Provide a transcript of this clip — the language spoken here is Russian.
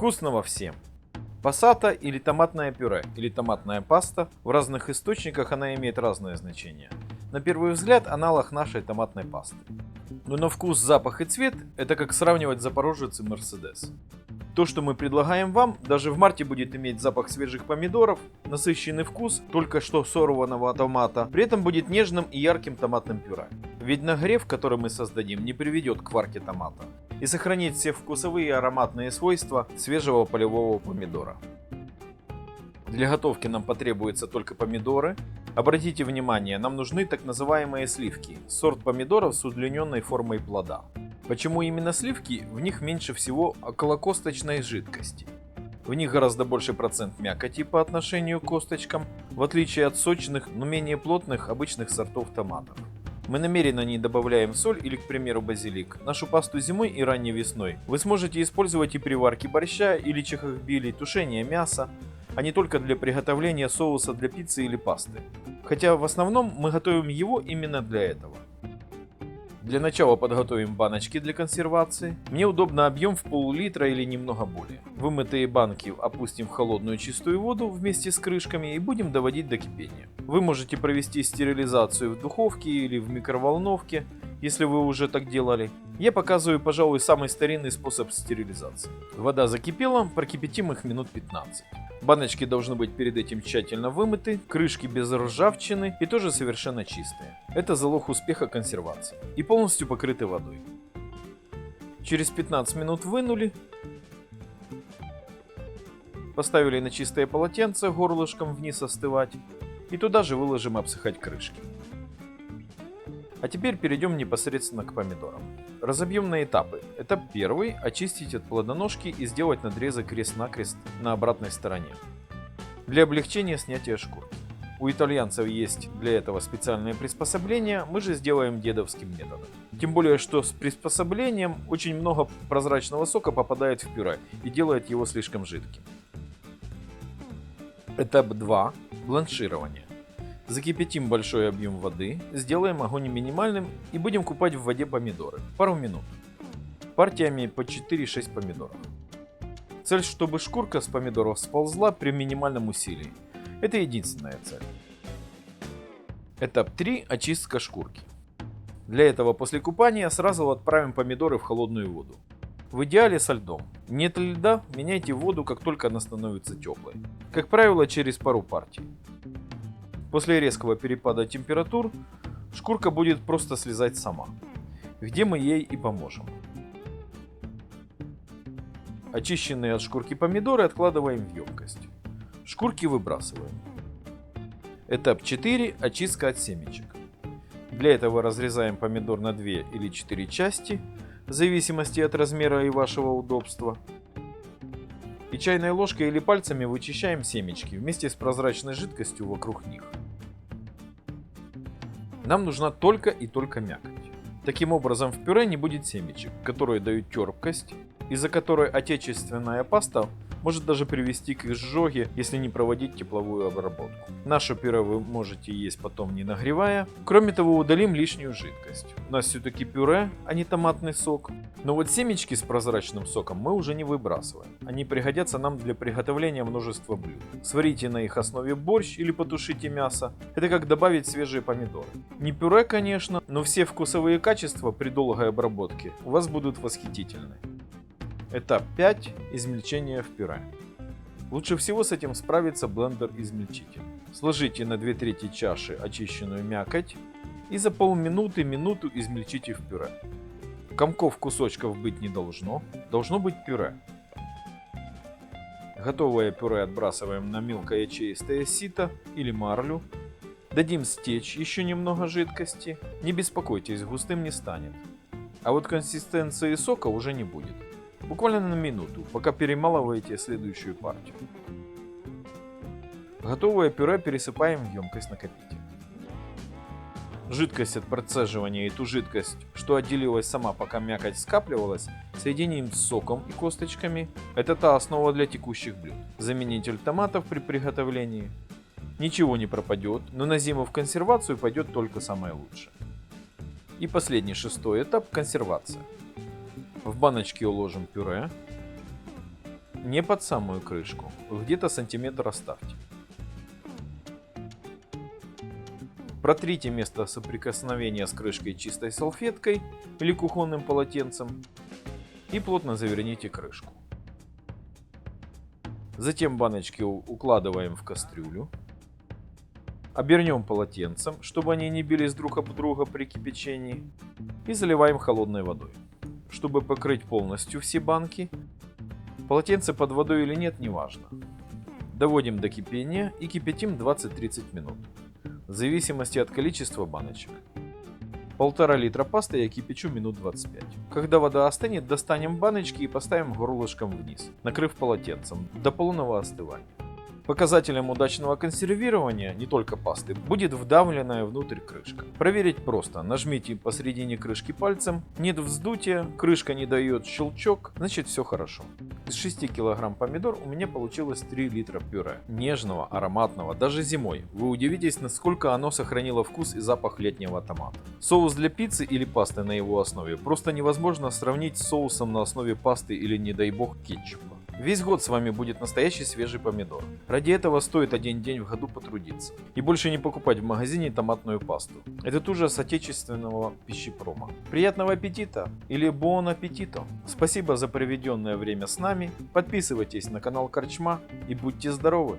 Вкусного всем! Пассата или томатное пюре, или томатная паста, в разных источниках она имеет разное значение. На первый взгляд аналог нашей томатной пасты. Но на вкус, запах и цвет это как сравнивать Запорожец и Мерседес. То, что мы предлагаем вам, даже в марте будет иметь запах свежих помидоров, насыщенный вкус только что сорванного томата, при этом будет нежным и ярким томатным пюре. Ведь нагрев, который мы создадим, не приведет к варке томата и сохранит все вкусовые и ароматные свойства свежего полевого помидора. Для готовки нам потребуются только помидоры. Обратите внимание, нам нужны так называемые сливки, сорт помидоров с удлиненной формой плода. Почему именно сливки? В них меньше всего околокосточной жидкости. В них гораздо больше процент мякоти по отношению к косточкам, в отличие от сочных, но менее плотных обычных сортов томатов. Мы намеренно не добавляем соль или, к примеру, базилик. Нашу пасту зимой и ранней весной вы сможете использовать и при варке борща или чехохбили, тушения мяса, а не только для приготовления соуса для пиццы или пасты. Хотя в основном мы готовим его именно для этого. Для начала подготовим баночки для консервации. Мне удобно объем в пол-литра или немного более. Вымытые банки опустим в холодную чистую воду вместе с крышками и будем доводить до кипения. Вы можете провести стерилизацию в духовке или в микроволновке, если вы уже так делали. Я показываю, пожалуй, самый старинный способ стерилизации. Вода закипела, прокипятим их минут 15. Баночки должны быть перед этим тщательно вымыты, крышки без ржавчины и тоже совершенно чистые. Это залог успеха консервации. И полностью покрыты водой. Через 15 минут вынули. Поставили на чистое полотенце горлышком вниз остывать. И туда же выложим обсыхать крышки. А теперь перейдем непосредственно к помидорам. Разобьем на этапы. Этап первый – очистить от плодоножки и сделать надрезы крест-накрест на обратной стороне. Для облегчения снятия шкурки. У итальянцев есть для этого специальные приспособления, мы же сделаем дедовским методом. Тем более, что с приспособлением очень много прозрачного сока попадает в пюре и делает его слишком жидким. Этап 2 – бланширование. Закипятим большой объем воды, сделаем огонь минимальным и будем купать в воде помидоры. Пару минут. Партиями по 4-6 помидоров. Цель, чтобы шкурка с помидоров сползла при минимальном усилии. Это единственная цель. Этап 3. Очистка шкурки. Для этого после купания сразу отправим помидоры в холодную воду. В идеале со льдом. Нет льда, меняйте воду, как только она становится теплой. Как правило, через пару партий. После резкого перепада температур шкурка будет просто слезать сама, где мы ей и поможем. Очищенные от шкурки помидоры откладываем в емкость. Шкурки выбрасываем. Этап 4. Очистка от семечек. Для этого разрезаем помидор на 2 или 4 части, в зависимости от размера и вашего удобства. И чайной ложкой или пальцами вычищаем семечки вместе с прозрачной жидкостью вокруг них. Нам нужна только и только мякоть. Таким образом в пюре не будет семечек, которые дают терпкость, из-за которой отечественная паста может даже привести к изжоге, если не проводить тепловую обработку. Наше пюре вы можете есть потом не нагревая. Кроме того, удалим лишнюю жидкость. У нас все-таки пюре, а не томатный сок. Но вот семечки с прозрачным соком мы уже не выбрасываем. Они пригодятся нам для приготовления множества блюд. Сварите на их основе борщ или потушите мясо. Это как добавить свежие помидоры. Не пюре, конечно, но все вкусовые качества при долгой обработке у вас будут восхитительны. Этап 5. Измельчение в пюре. Лучше всего с этим справится блендер-измельчитель. Сложите на 2 трети чаши очищенную мякоть и за полминуты минуту измельчите в пюре. Комков кусочков быть не должно, должно быть пюре. Готовое пюре отбрасываем на мелкое чистое сито или марлю. Дадим стечь еще немного жидкости. Не беспокойтесь, густым не станет. А вот консистенции сока уже не будет. Буквально на минуту, пока перемалываете следующую партию. Готовое пюре пересыпаем в емкость накопитель. Жидкость от процеживания и ту жидкость, что отделилась сама, пока мякоть скапливалась, соединим с соком и косточками. Это та основа для текущих блюд. Заменитель томатов при приготовлении. Ничего не пропадет, но на зиму в консервацию пойдет только самое лучшее. И последний шестой этап – консервация. В баночке уложим пюре. Не под самую крышку, где-то сантиметр оставьте. Протрите место соприкосновения с крышкой чистой салфеткой или кухонным полотенцем и плотно заверните крышку. Затем баночки укладываем в кастрюлю. Обернем полотенцем, чтобы они не бились друг об друга при кипячении. И заливаем холодной водой. Чтобы покрыть полностью все банки, полотенце под водой или нет, неважно. Доводим до кипения и кипятим 20-30 минут. В зависимости от количества баночек. Полтора литра пасты я кипячу минут 25. Когда вода остынет, достанем баночки и поставим горлышком вниз, накрыв полотенцем до полного остывания. Показателем удачного консервирования не только пасты будет вдавленная внутрь крышка. Проверить просто. Нажмите посередине крышки пальцем, нет вздутия, крышка не дает щелчок, значит все хорошо. Из 6 килограмм помидор у меня получилось 3 литра пюре. Нежного, ароматного, даже зимой. Вы удивитесь, насколько оно сохранило вкус и запах летнего томата. Соус для пиццы или пасты на его основе просто невозможно сравнить с соусом на основе пасты или, не дай бог, кетчупа. Весь год с вами будет настоящий свежий помидор. Ради этого стоит один день в году потрудиться. И больше не покупать в магазине томатную пасту. Этот ужас отечественного пищепрома. Приятного аппетита или бон аппетито. Спасибо за проведенное время с нами. Подписывайтесь на канал Корчма и будьте здоровы.